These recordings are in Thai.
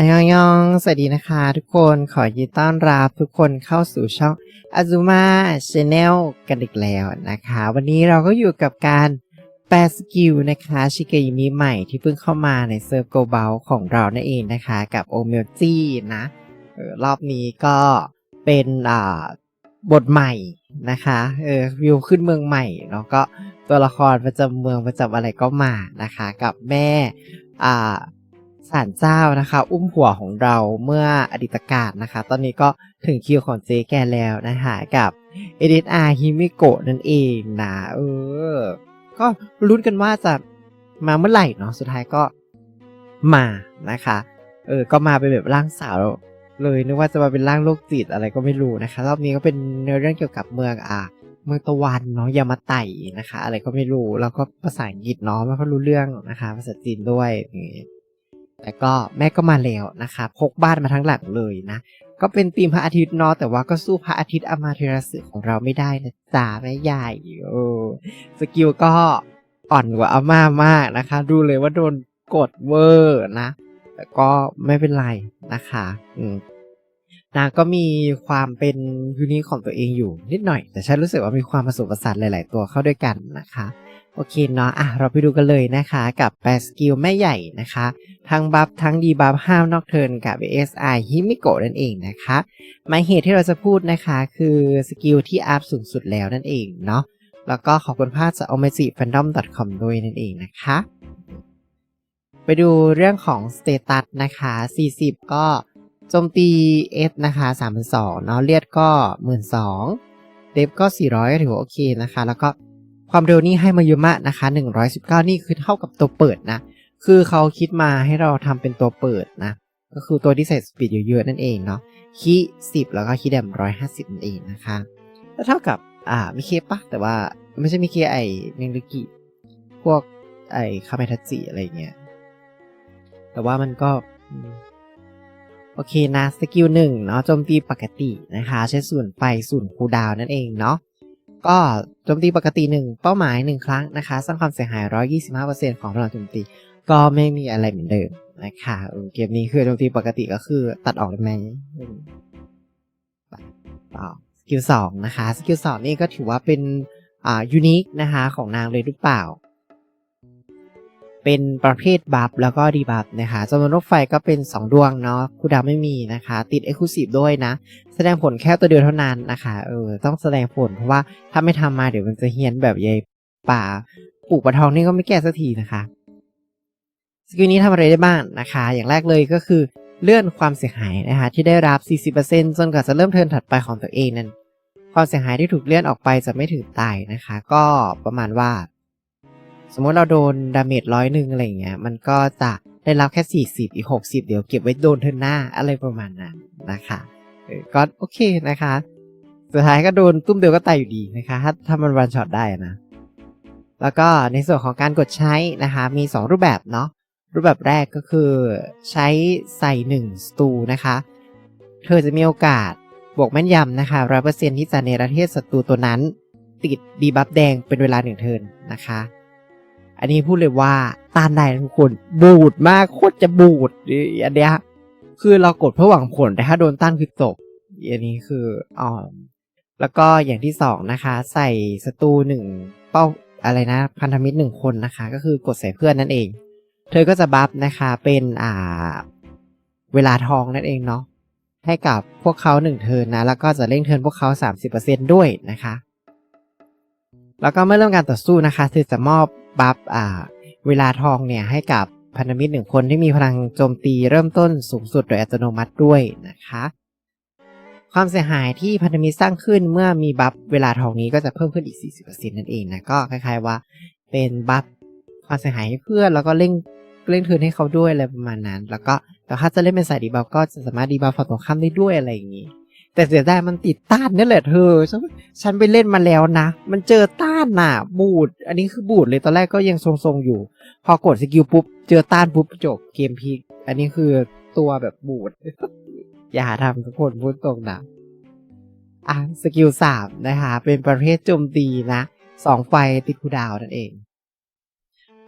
อันยองยอง สวัสดีนะคะ ทุกคน ขอยินต้อนรับทุกคนเข้าสู่ช่อง Azuma Channel กันอีกแล้วนะคะ วันนี้เราก็อยู่กับการแปลสกิลนะคะชิเกยิมิใหม่ที่เพิ่งเข้ามาในเซิร์ฟโกเบลของเรานั่นเองนะคะ กับโอเมลจีนะรอบนี้ก็เป็นอ่าบทใหม่นะคะเออวิวขึ้นเมืองใหม่แล้วก็ตัวละครประจำเมืองประจำอะไรก็มานะคะ กับแม่อ่า ศาลเจ้านะคะ อุ้มหัวของเราเมื่ออดีตการนะคะ ตอนนี้ก็ถึงคิวของเจ๊แกแล้วนะคะกับเอเดนอาฮิมิโกะนั่นเองนะเออ ก็ลุ้นกันว่าจะมาเมื่อไหร่เนาะสุดท้ายก็มานะคะ เออ ก็มาเป็นแบบร่างสาวเลยนึกว่าจะมาเป็นร่างโรคจิตอะไรก็ไม่รู้นะคะ รอบนี้ก็เป็นเนื้อเรื่องเกี่ยวกับเมืองอ่าเมืองตะวันเนาะยามาไต่นะคะ อะไรก็ไม่รู้แล้วก็ภาษาอังกฤษเนาะไม่ค่อยรู้เรื่องนะคะ ภาษาจีนด้วยนี่ แต่ก็แม่ก็มาแล้วนะคะพกบ้านมาทั้งหลังเลยนะ ก็เป็นธีมพระอาทิตย์เนาะแต่ว่าก็สู้พระอาทิตย์อมาเทราสึของเราไม่ได้นะจ๊ะแม่ใหญ่โอ้สกิลก็อ่อนกว่าอาม่ามากนะคะ ดูเลยว่าโดนกดเวอร์นะแต่ก็ไม่เป็นไรนะคะอืม นางก็มีความเป็นยูนิคของตัวเองอยู่นิดหน่อย แต่ฉันรู้สึกว่ามีความผสมผสานหลาย ๆ ตัวเข้าด้วยกันนะคะ โอเคเนาะอะเราไปดูกันเลยนะคะกับแปรสกิลแม่ใหญ่นะคะ ทั้งบัฟทั้งดีบัฟห้าวนอกเทิร์นกับ SI ฮิมิโกะนั่นเองนะคะหมายเหตุที่เราจะพูดนะคะคือสกิลที่อัพสูงสุดแล้วนั่นเองเนาะแล้วก็ขอบคุณภาพจาก o m a g i f a n d o m c o m ด้วยนั่นเองนะคะ ไปดูเรื่องของสเตตัสนะคะ 40 ก็ โจมตี S นะคะ3,200เนาะเลียดก็ 12,000เดฟก็ 400 ถือว่าโอเคนะคะ แล้วก็ความเร็วนี่ให้มาเยอะมากนะคะ 119 นี่คือเท่ากับตัวเปิดนะ คือเขาคิดมาให้เราทำเป็นตัวเปิดนะ ก็คือตัวที่ใส่สปีดเยอะๆนั่นเองเนาะคี10 แล้วก็คีแดม150 นั่นเองนะคะแล้วเท่ากับอ่ามิเคปะแต่ว่าไม่ใช่มิเคไอเมงลกิพวกไอคาเมทัจิอะไรเงี้ยแต่ว่ามันก็ โอเคนะสกิลหนึ่งเนาะโจมตีปกตินะคะ ใช้ส่วนไฟส่วนคูดาวนั่นเองเนาะก็โจมตีปกติ 1 เป้าหมาย 1 ครั้งนะคะ สร้างความเสียหาย 125%ของพลังโจมตี ก็ไม่มีอะไรเหมือนเดิมนะคะเกมนี้คือโจมตีปกติก็คือตัดออกได้ไหมต่อสกิลสองนะคะ สกิลสองนี่ก็ถือว่าเป็นอ่ายูนิคนะคะของนางเลยหรือเปล่า เป็นประเภทบัฟแล้วก็ดีบัฟนะคะจำนวนรถไฟก็เป็น 2 ดวงเนาะคูลดาวน์ไม่มีนะคะ ติด e x c l u s i v e ด้วยนะ แสดงผลแค่ตัวเดียวเท่านั้นนะคะเออต้องแสดงผลเพราะว่าถ้าไม่ทำมาเดี๋ยวมันจะเฮี้ยนแบบยายป่าปลูกปลาทองนี่ก็ไม่แก้สักทีนะคะสกิลนี้ทำอะไรได้บ้างนะคะ อย่างแรกเลยก็คือเลื่อนความเสียหายนะคะที่ได้รับ 40%จนกว่าจะเริ่มเทิร์นถัดไปของตัวเองนั้นความเสียหายที่ถูกเลื่อนออกไปจะไม่ถึงตายนะคะ ก็ประมาณว่า สมมติเราโดนดาเมจร้อยหนึ่งอะไรเงี้ย มันก็จะได้รับแค่ 40 อีก 60 เดี๋ยวเก็บไว้โดนเทินหน้าอะไรประมาณนั้นนะคะก็โอเคนะคะ สุดท้ายก็โดนตุ้มเดียวก็ตายอยู่ดีนะคะ ถ้าถ้ามันวันช็อตได้นะ แล้วก็ในส่วนของการกดใช้นะคะ มี 2 รูปแบบเนาะ รูปแบบแรกก็คือใช้ใส่1สตูนะคะ เธอจะมีโอกาสบวกแม่นยำนะคะร้อเปอร์เซ็นที่จะเนรเทศศัตรูตัวนั้น ติดดีบัฟแดงเป็นเวลาหนึ่งเทินนะคะ อันนี้พูดเลยว่าต้านได้นทุกคนบูดมากโคตรจะบูดอันเนี้ยคือเรากดเพื่อหวังผลแต่ถ้าโดนต้านคือตกอันนี้คืออ่อมแล้วก็อย่างที่สองนะคะ ใส่ศัตรูหนึ่งเป้าอะไรนะพันธมิตรหนึ่งคนนะคะ ก็คือกดใส่เพื่อนนั่นเอง เธอก็จะบัฟนะคะเป็นอ่าเวลาทองนั่นเองเนาะให้กับพวกเขาหนึ่งเทินนะ แล้วก็จะเร่งเทินพวกเขา 30%ด้วยนะคะ แล้วก็เมื่อเริ่มการต่อสู้นะคะเธอจะมอบ บัฟอ่า เวลาทองเนี่ยให้กับพันธมิตรหนึ่งคนที่มีพลังโจมตีเริ่มต้นสูงสุดโดยอัตโนมัติด้วยนะคะ ความเสียหายที่พันธมิตรสร้างขึ้นเมื่อมีบัฟเวลาทองนี้ก็จะเพิ่มขึ้นอีก 40%นั่นเองนะก็คล้ายๆว่าเป็นบัฟความเสียหายให้เพื่อนแล้วก็เร่งเร่งทืนให้เขาด้วยอะไรประมาณนั้น แล้วก็แต่ถ้าจะเล่นเป็นสายดีบัฟก็จะสามารถดีบัฟฝั่งตรงข้ามได้ด้วยอะไรอย่างนี้ แต่เสียดายมันติดต้านนี่แหละเธอฉันฉันไปเล่นมาแล้วนะ มันเจอต้านน่ะ บูด อันนี้คือบูดเลยตอนแรกก็ยังทรงๆอยู่ พอกดสกิลปุ๊บ เจอต้านปุ๊บจบเกมพีคอันนี้คือตัวแบบบูด อย่าทำทุกคนพูดตรงนะอะสกิลสามนะคะเป็นประเภทโจมตีนะสองไฟติดคูลดาวน์นั่นเอง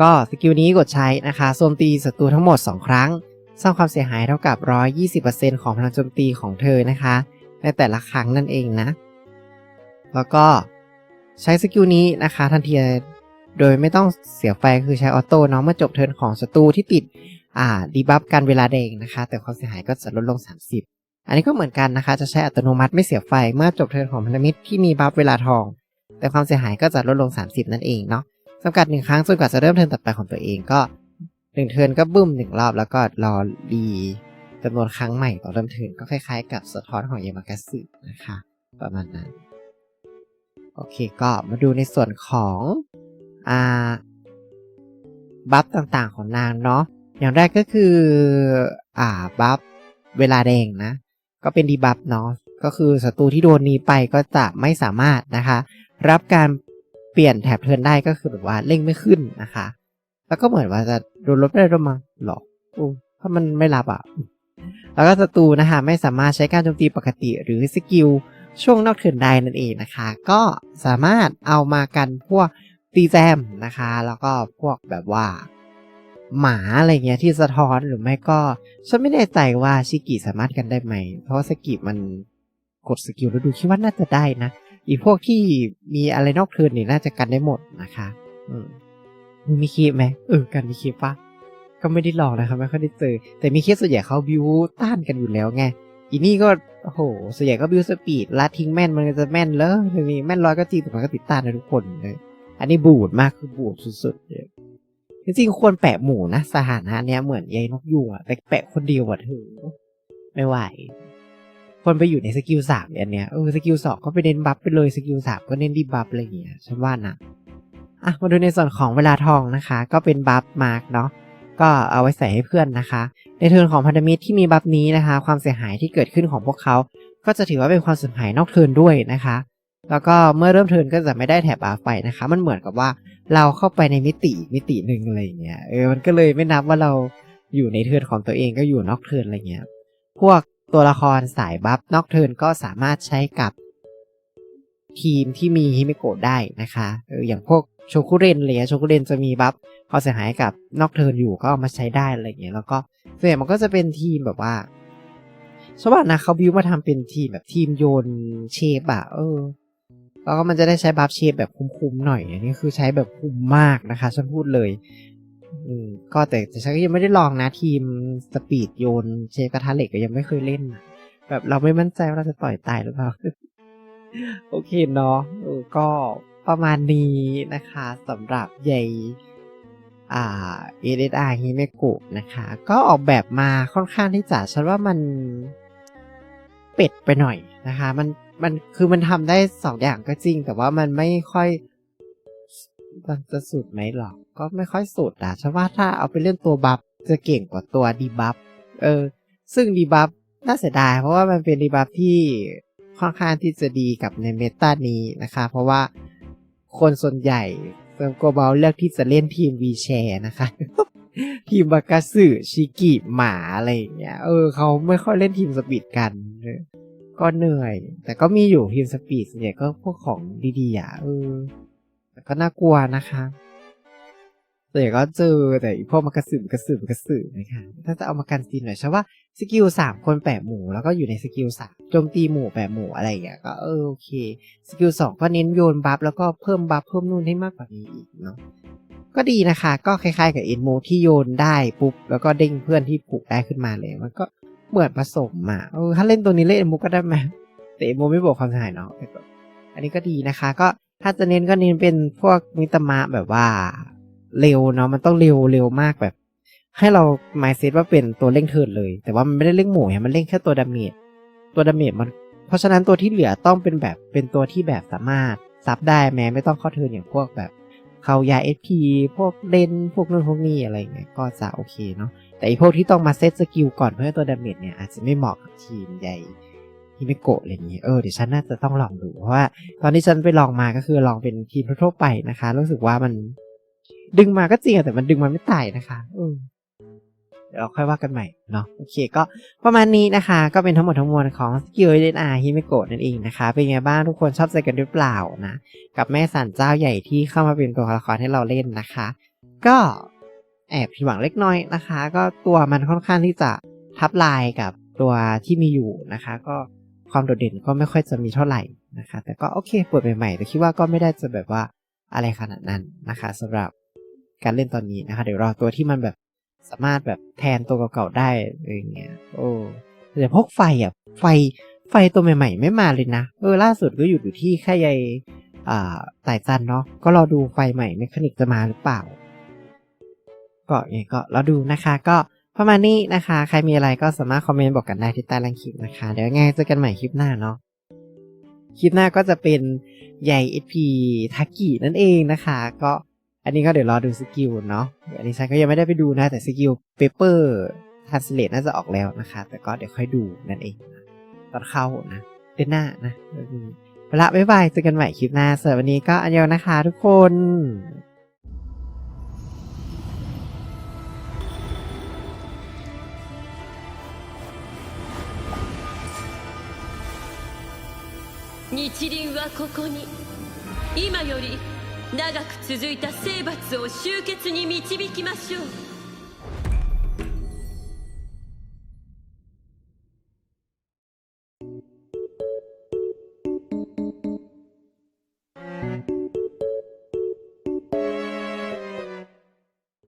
ก็สกิลนี้กดใช้นะคะโจมตีศัตรูทั้งหมด 2 ครั้งสร้างความเสียหายเท่ากับ 120%ของพลังโจมตีของเธอนะคะ ในแต่ละครั้งนั่นเองนะ แล้วก็ใช้สกิลนี้นะคะทันทีโดยไม่ต้องเสียไฟคือใช้ออโต้เนาะเมื่อจบเทิร์นของศัตรูที่ติดอ่าดีบัฟกันเวลาแดงนะคะ แต่ความเสียหายก็จะลดลง 30 อันนี้ก็เหมือนกันนะคะ จะใช้อัตโนมัติไม่เสียไฟเมื่อจบเทิร์นของพันธมิตรที่มีบัฟเวลาทอง แต่ความเสียหายก็จะลดลง 30 นั่นเองเนาะจำกัดหนึ่งครั้งจนกว่าจะเริ่มเทิร์นต่อไปของตัวเองก็หนึ่งเทิร์นก็บึ้มหนึ่งรอบแล้วก็รอรี จำนวนครั้งใหม่ต่อเริ่มเทินก็คล้ายๆ กับสะท้อนของเยมากาสึนะคะ ประมาณนั้น โอเคก็มาดูในส่วนของอ่าบัฟต่างๆของนางเนาะอย่างแรกก็คืออ่าบัฟเวลาแดงนะ ก็เป็นดีบัฟเนาะก็คือศัตรูที่โดนนี้ไปก็จะไม่สามารถนะคะ รับการเปลี่ยนแถบเทินได้ก็คือแบบว่าเร่งไม่ขึ้นนะคะ แล้วก็เหมือนว่าจะโดนลดได้ลงมาหรออู้ถ้ามันไม่รับอะ แล้วก็ศัตรูนะคะไม่สามารถใช้การโจมตีปกติหรือสกิลช่วงนอกเทิร์นได้นั่นเองนะคะ ก็สามารถเอามากันพวกตีแจมนะคะ แล้วก็พวกแบบว่า หมาอะไรเงี้ยที่สะท้อนหรือไม่ก็ ฉันไม่แน่ใจว่าชิกิสามารถกันได้ไหม เพราะว่าสกิมันกดสกิลแล้วดูคิดว่าน่าจะได้นะ อีพวกที่มีอะไรนอกเทิร์นนี่น่าจะกันได้หมดนะคะ อืมมีคีบไหมเออกันมีคีบปะ ก็ไม่ได้ลองนะครับไม่ค่อยได้เจอแต่มีเคีบส่วนใหญ่เขาบิวต้านกันอยู่แล้วไงอีนี่ก็โอ้โหส่วนใหญ่ก็บิวสปีดลาทิ้งแม่นมันก็จะแม่นเลยทีนี้แม่นร้อยก็จริงแต่มันก็ติดต้านนะทุกคนเลยอันนี้บูดมากคือบูดสุดๆเลยจริงๆควรแปะหมูนะสถานะเนี้ยเหมือนยายนกยูงอะแต่แปะคนเดียวอะเถอไม่ไหวคนไปอยู่ในสกิลสามอันเนี้ยเออสกิลสองก็ไปเน้นบัฟไปเลยสกิลสามก็เน้นดีบัฟอะไรอย่างเงี้ยฉันว่านะอะมาดูในส่วนของเวลาทองนะคะ ก็เป็นบัฟมาร์กเนาะ ก็เอาไว้ใส่ให้เพื่อนนะคะ ในเทิร์นของพันธมิตรที่มีบัฟนี้นะคะ ความเสียหายที่เกิดขึ้นของพวกเขา ก็จะถือว่าเป็นความเสียหายนอกเทิร์นด้วยนะคะ แล้วก็เมื่อเริ่มเทิร์นก็จะไม่ได้แถบบัฟไปนะคะ มันเหมือนกับว่าเราเข้าไปในมิติมิติหนึ่งอะไรอย่างเงี้ย เออ มันก็เลยไม่นับว่าเราอยู่ในเทิร์นของตัวเองก็อยู่นอกเทิร์นอะไรเงี้ย พวกตัวละครสายบัฟนอกเทิร์นก็สามารถใช้กับทีมที่มีฮิเมโกะได้นะคะ เออ อย่างพวก โชคุเรนอะไรเลยโชคุเรนจะมีบัฟความเสียหายกับนอกเทิร์นอยู่ก็เอามาใช้ได้อะไรเงี้ยแล้วก็ส่วนใหญ่มันก็จะเป็นทีมแบบว่าชาวบ้านนะเขาบิวมาทำเป็นทีมแบบทีมโยนเชฟอะเออแล้วก็มันจะได้ใช้บัฟเชฟแบบคุ้มๆหน่อยอันนี้คือใช้แบบคุ้มมากนะคะฉันพูดเลยอืมก็แต่แต่ฉันก็ยังไม่ได้ลองนะทีมสปีดโยนเชฟกระทะเหล็กก็ยังไม่เคยเล่นแบบเราไม่มั่นใจว่าเราจะต่อยตายหรือเปล่าโอเคเนาะก็ ประมาณนี้นะคะสำหรับใยอ่าเอเดอาฮิเมกุนะคะ ก็ออกแบบมาค่อนข้างที่จะฉันว่ามันเป็ดไปหน่อยนะคะ มันมันคือมันทำได้สองอย่างก็จริง แต่ว่ามันไม่ค่อยมันจะสุดไหมหรอก ก็ไม่ค่อยสุดอะฉันว่าถ้าเอาไปเล่นตัวบัฟจะเก่งกว่าตัวดีบัฟเออ ซึ่งดีบัฟน่าเสียดาย เพราะว่ามันเป็นดีบัฟที่ค่อนข้างที่จะดีกับในเมตานี้นะคะ เพราะว่า คนส่วนใหญ่เติมโกบลเลือกที่จะเล่นทีมวีแชร์นะคะ ทีมบากาสึชิกิหมาอะไรอย่างเงี้ยเออเขาไม่ค่อยเล่นทีมสปีดกันเออก็เหนื่อย แต่ก็มีอยู่ทีมสปีดส่วนใหญ่ก็พวกของดีๆอะเออแต่ก็น่ากลัวนะคะ ส่วนใหญ่ก็เจอแต่พวกมากระสืมกระสืมกระสือนะคะถ้าจะเอามากันซีนหน่อยใช่ว่าสกิลสามคนแปะหมู่แล้วก็อยู่ในสกิลสามโจมตีหมู่แปะหมู่อะไรอย่างเงี้ยก็เออโอเคสกิลสองก็เน้นโยนบัฟแล้วก็เพิ่มบัฟเพิ่มนู่นให้มากกว่านี้อีกเนาะก็ดีนะคะ ก็คล้ายๆกับเอ็นโมที่โยนได้ปุ๊บแล้วก็เด้งเพื่อนที่ผูกได้ขึ้นมาเลยมันก็เหมือนผสมอะเออถ้าเล่นตัวนี้เล่นเอ็นโมก็ได้ไหมแต่เอ็นโมไม่บวกความเสียหายเนาะอันนี้ก็ดีนะคะ ก็ถ้าจะเน้นก็เน้นเป็นพวกมิตรมะแบบว่า เร็วเนาะมันต้องเร็วเร็วมากแบบ ให้เราหมายเซตว่าเป็นตัวเร่งเทิร์นเลย แต่ว่ามันไม่ได้เร่งหมู่มันเร่งแค่ตัวดาเมจตัวดาเมจมัน เพราะฉะนั้นตัวที่เหลือต้องเป็นแบบเป็นตัวที่แบบสามารถซับได้แม้ไม่ต้องเข้าเทิร์นอย่างพวกแบบเขายาเอพีพวกเลนพวกนู่นพวกนี้อะไรเงี้ยก็จะโอเคเนาะแต่อีพวกที่ต้องมาเซตสกิลก่อนเพื่อตัวดาเมจเนี่ยอาจจะไม่เหมาะกับทีมใหญ่ฮิเมโกะอะไรอย่างเงี้ยเออเดี๋ยวฉันน่าจะต้องลองดูเพราะว่า ตอนที่ฉันไปลองมาก็คือลองเป็นทีมทั่วไปนะคะ รู้สึกว่ามัน ดึงมาก็จริงแต่มันดึงมาไม่ตายนะคะอืมเดี๋ยวค่อยว่ากันใหม่เนาะโอเคก็ประมาณนี้นะคะ ก็เป็นทั้งหมดทั้งมวลของสกิลเอเดนอาฮิเมโกะนั่นเองนะคะ เป็นไงบ้างทุกคนชอบใจกันหรือเปล่านะกับแม่สันเจ้าใหญ่ที่เข้ามาเป็นตัวละครให้เราเล่นนะคะ ก็แอบผิดหวังเล็กน้อยนะคะ ก็ตัวมันค่อนข้างที่จะทับลายกับตัวที่มีอยู่นะคะ ก็ความโดดเด่นก็ไม่ค่อยจะมีเท่าไหร่นะคะ แต่ก็โอเคเปิดใหม่ๆแต่คิดว่าก็ไม่ได้จะแบบว่าอะไรขนาดนั้นนะคะสำหรับ การเล่นตอนนี้นะคะเดี๋ยวรอตัวที่มันแบบสามารถแบบแทนตัวเก่าๆได้อะไรเงี้ย โอ้แต่พวกไฟอะไฟไฟตัวใหม่ๆ ไม่มาเลยนะเออล่าสุดก็หยุดอยู่ที่แค่ใยอ่าไต่จันเนาะก็รอดูไฟใหม่เมคานิกจะมาหรือเปล่า ก็ยังไงก็ราดูนะคะก็ประมาณนี้นะคะ ใครมีอะไรก็สามารถคอมเมนต์บอกกันได้ที่ใต้ล่างคลิปนะคะ เดี๋ยวยังไงเจอกันใหม่คลิปหน้าเนาะคลิปหน้าก็จะเป็นใหญ่ SP ทากินั่นเองนะคะ ก็นนี้ก็เดี๋ยวรอดูสกิลเนาะอันนี้ฉันก็ยังไม่ได้ไปดูนะ แต่สกิลเปเปอร์ทันสเลตน่าจะออกแล้วนะคะ แต่ก็เดี๋ยวค่อยดูนั่นเองนะตอนเข้านะเดือนหน้านะเวลาบ๊ายบายเจอกันใหม่คลิปหน้าสำหรับวันนี้ก็อันยองนะคะ ทุกคน 日輪はここに今より 長く続いた征伐を終結に導きましょう。